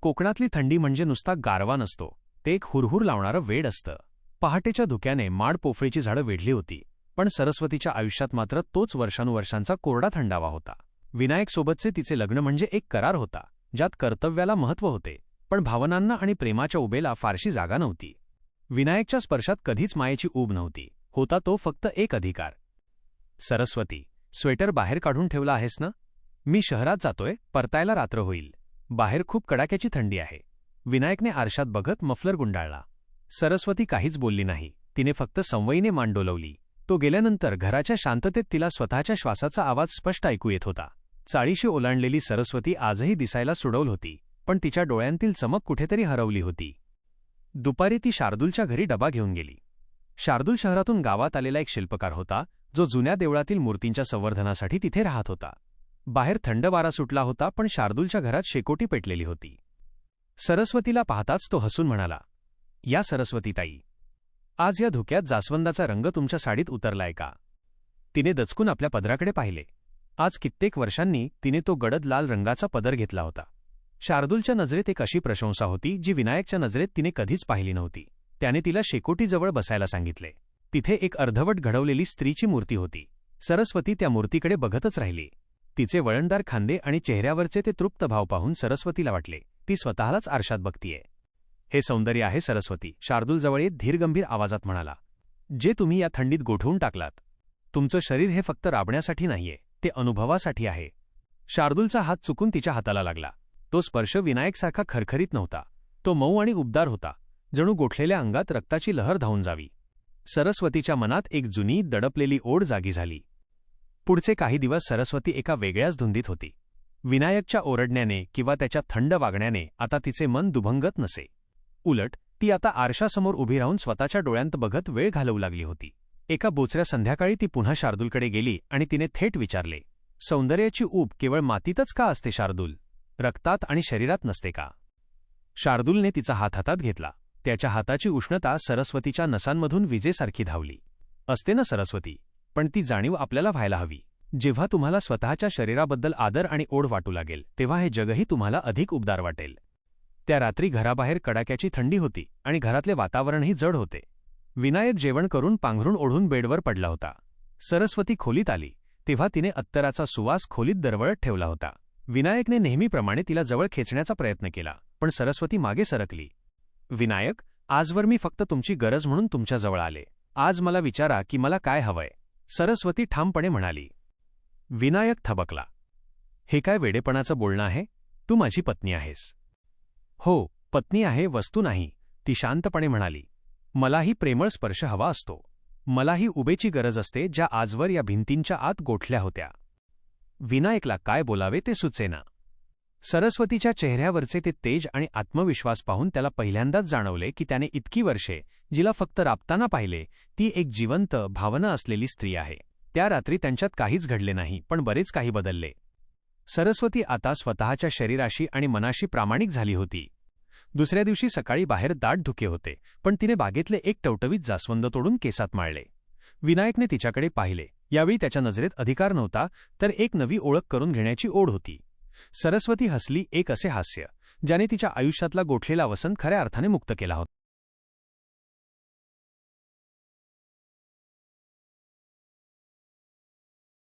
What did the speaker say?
कोकणातली थंडी म्हणजे नुसता गारवा नसतो. ते एक हुरहुर लावणारं वेड असतं. पहाटेच्या धुक्याने माड पोफळीची झाडं वेढली होती पण सरस्वतीच्या आयुष्यात मात्र तोच वर्षानुवर्षांचा कोरडा थंडावा होता. विनायकसोबतचे तिचे लग्न म्हणजे एक करार होता ज्यात कर्तव्याला महत्त्व होते पण भावनांना आणि प्रेमाच्या उबेला फारशी जागा नव्हती. विनायकच्या स्पर्शात कधीच मायेची ऊब नव्हती होता तो फक्त एक अधिकार. सरस्वती स्वेटर बाहेर काढून ठेवला आहेस ना? मी शहरात जातोय परतायला रात्र होईल. बाहेर खूप कडाक्याची थंडी आहे. विनायकने आरशात बघत मफलर गुंडाळला. सरस्वती काहीच बोलली नाही. तिने फक्त संवयीने मान डोलवली. तो गेल्यानंतर घराच्या शांततेत तिला स्वतःच्या श्वासाचा आवाज स्पष्ट ऐकू येत होता. चाळीशी ओलांडलेली सरस्वती आजही दिसायला सुडवल होती पण तिच्या डोळ्यांतील चमक कुठेतरी हरवली होती. दुपारी ती शार्दूलच्या घरी डबा घेऊन गेली. शार्दूल शहरातून गावात आलेला एक शिल्पकार होता जो जुन्या देवळातील मूर्तींच्या संवर्धनासाठी तिथे राहत होता. बाहेर थंड वारा सुटला होता पण शार्दूलच्या घरात शेकोटी पेटलेली होती. सरस्वतीला पाहताच तो हसून म्हणाला या सरस्वतीताई आज या धुक्यात जास्वंदाचा रंग तुमच्या साडीत उतरलाय का? तिने दचकून आपल्या पदराकडे पाहिले. आज कित्येक वर्षांनी तिने तो गडद लाल रंगाचा पदर घेतला होता. शार्दूलच्या नजरेत एक अशी प्रशंसा होती जी विनायकच्या नजरेत तिने कधीच पाहिली नव्हती. त्याने तिला शेकोटीजवळ बसायला सांगितले. तिथे एक अर्धवट घडवलेली स्त्रीची मूर्ती होती. सरस्वती त्या मूर्तीकडे बघतच राहिली. तिचे वळणदार खांदे आणि चेहऱ्यावरचे ते तृप्त भाव पाहून सरस्वतीला वाटले. ती स्वतःलाच आरशात बघतीये. हे सौंदर्य आहे सरस्वती शार्दूलजवळ येत धीरगंभीर आवाजात म्हणाला. जे तुम्ही या थंडीत गोठवून टाकलात तुमचं शरीर हे फक्त राबण्यासाठी नाहीये ते अनुभवासाठी आहे. शार्दूलचा हात चुकून तिच्या हाताला लागला. तो स्पर्श विनायकसारखा खरखरीत नव्हता. तो मऊ आणि उबदार होता. जणू गोठलेल्या अंगात रक्ताची लहर धावून जावी. सरस्वतीच्या मनात एक जुनी दडपलेली ओढ जागी झाली. पुढचे काही दिवस सरस्वती एका वेगळ्याच धुंदीत होती. विनायकच्या ओरडण्याने किंवा त्याच्या थंड वागण्याने आता तिचे मन दुभंगत नसे. उलट ती आता आरशासमोर उभी राहून स्वतःच्या डोळ्यांत बघत वेळ घालवू लागली होती. एका बोचऱ्या संध्याकाळी ती पुन्हा शार्दूलकडे गेली आणि तिने थेट विचारले सौंदर्याची ऊब केवळ मातीतच का असते शार्दूल? रक्तात आणि शरीरात नसते का? शार्दूलने तिचा हात हातात घेतला. त्याच्या हाताची उष्णता सरस्वतीच्या नसांमधून विजेसारखी धावली. असते ना सरस्वती? पण ती जाणीव आपल्याला व्हायला हवी. जेव्हा तुम्हाला स्वतःच्या शरीराबद्दल आदर आणि ओढ वाटू लागेल तेव्हा हे जगही तुम्हाला अधिक उबदार वाटेल. त्या रात्री घराबाहेर कडाक्याची थंडी होती आणि घरातले वातावरणही जड होते. विनायक जेवण करून पांघरून ओढून बेडवर पडला होता. सरस्वती खोलीत आली तेव्हा तिने अत्तराचा सुवास खोलीत दरवळत ठेवला होता. विनायकने नेहमीप्रमाणे तिला जवळ खेचण्याचा प्रयत्न केला पण सरस्वती मागे सरकली. विनायक आजवर मी फक्त तुमची गरज म्हणून तुमच्याजवळ आले. आज मला विचारा की मला काय हवंय. सरस्वती ठामपणे म्हणाली विनायक थबकला. हे काय वेडेपणाचं बोलणं आहे? तू माझी पत्नी आहेस. हो पत्नी आहे वस्तू नाही ती शांतपणे म्हणाली. मलाही प्रेमळ स्पर्श हवा असतो. मलाही उबेची गरज असते ज्या आजवर या भिंतींच्या आत गोठल्या होत्या. विनायकला काय बोलावे ते सुचेना. सरस्वतीच्या चेहऱ्यावरचे ते तेज आणि आत्मविश्वास पाहून त्याला पहिल्यांदाच जाणवले की त्याने इतकी वर्षे जिला फक्त राबताना पाहिले ती एक जिवंत भावना असलेली स्त्री आहे. त्या रात्री त्यांच्यात काहीच घडले नाही पण बरेच काही बदलले. सरस्वती आता स्वतःच्या शरीराशी आणि मनाशी प्रामाणिक झाली होती. दुसऱ्या दिवशी सकाळी बाहेर दाट धुके होते पण तिने बागेतले एक टवटवीत जास्वंद तोडून केसात माळले. विनायकने तिच्याकडे पाहिले. यावेळी त्याच्या नजरेत अधिकार नव्हता तर एक नवी ओळख करून घेण्याची ओढ होती. सरस्वती हसली एक असे हास्य ज्याने तिच्या आयुष्यातला गोठलेला वसंत खऱ्या अर्थाने मुक्त केला होता.